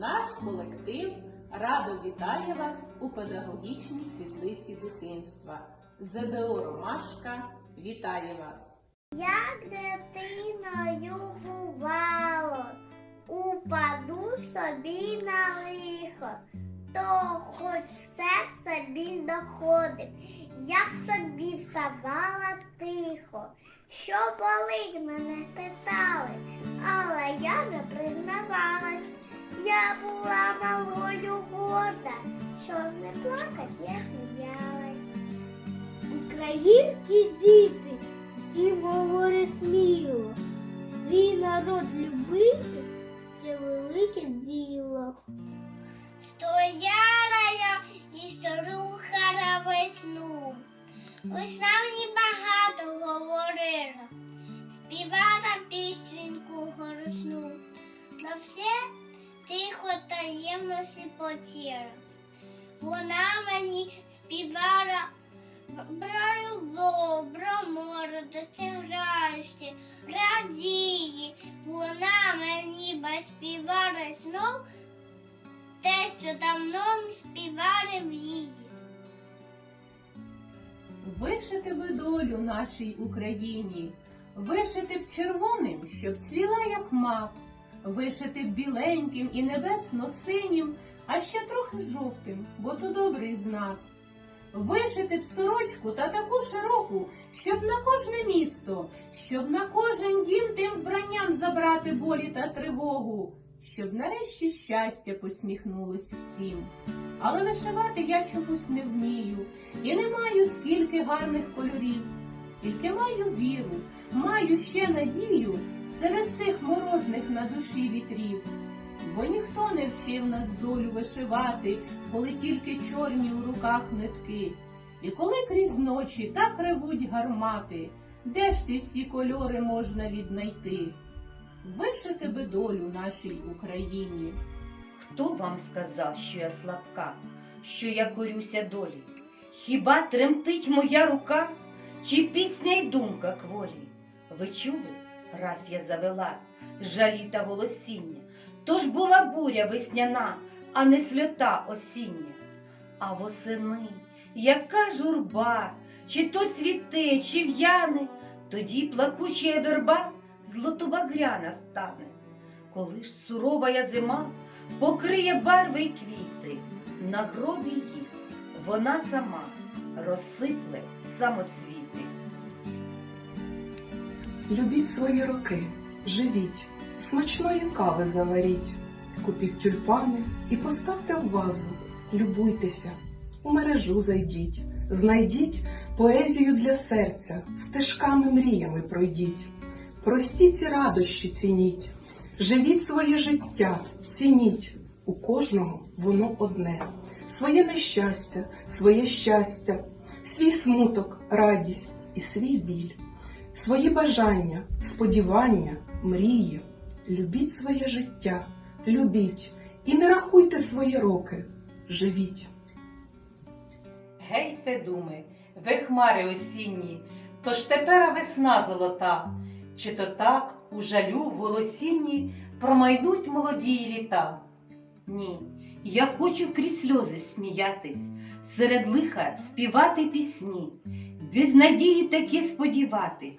наш колектив радо вітає вас у педагогічній світлиці дитинства. ЗДО Ромашка вітає вас! Як дитиною бувало, упаду собі на лихо, то хоч серце біль доходив, я собі вставала тихо, що болить мене питали, але я не признавалась. Я була малою горда, щоб не плакать, я сміялась. Українські діти, всім говорить сміло. Твій народ любити це велике діло. Стояла я і слухала весну. Весна мені багато говорила, співала пісеньку горсну. На все тихо таємно сипотіла. Вона мені співала Браю бро море, до граєшся, радіє, вона мені співала знов, те, що давно співали в її. Вишити би долю нашій Україні, вишити б червоним, щоб цвіла, як мак, вишити біленьким і небесно-синім, а ще трохи жовтим, бо то добрий знак. Вишити б сорочку та таку широку, щоб на кожне місто, щоб на кожен дім тим вбранням забрати болі та тривогу, щоб нарешті щастя посміхнулось всім. Але вишивати я чомусь не вмію, і не маю скільки гарних кольорів, тільки маю віру, маю ще надію серед цих морозних на душі вітрів. Бо ніхто не вчив нас долю вишивати, коли тільки чорні у руках нитки. І коли крізь ночі так ревуть гармати, де ж ти всі кольори можна віднайти? Вишити би долю нашій Україні. Хто вам сказав, що я слабка, що я корюся долі? Хіба тремтить моя рука, чи пісня й думка кволі? Ви чули, раз я завела жалі та голосіння, тож була буря весняна, а не сльота осіння. А восени, яка журба, чи то цвіте, чи в'яне, тоді плакуча верба злотобагряна стане. Коли ж сурова я зима покриє барви й квіти, на гробі їх вона сама розсипле самоцвіти. Любіть свої роки, живіть, смачної кави заваріть, купіть тюльпани і поставте в вазу, любуйтеся, у мережу зайдіть, знайдіть поезію для серця, стежками мріями пройдіть, прості ці радощі цініть, живіть своє життя, цініть, у кожного воно одне, своє нещастя, своє щастя, свій смуток, радість і свій біль свої бажання, сподівання, мрії. Любіть своє життя, любіть і не рахуйте свої роки. Живіть. Гейте, думи, ви хмари осінні, тож тепер весна золота, чи то так у жалю в голосінні промайнуть молоді літа? Ні, я хочу крізь сльози сміятись, серед лиха співати пісні, без надії таки сподіватись,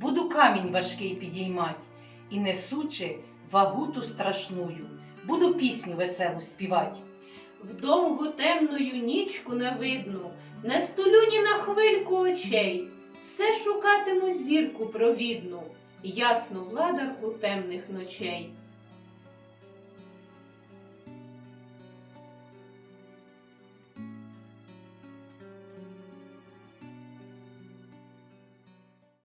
буду камінь важкий підіймать, і несучи вагуту страшную, буду пісню веселу співать. В довгу темною нічку не видно, не столю ні на хвильку очей, все шукатиму зірку провідну, ясну владарку темних ночей.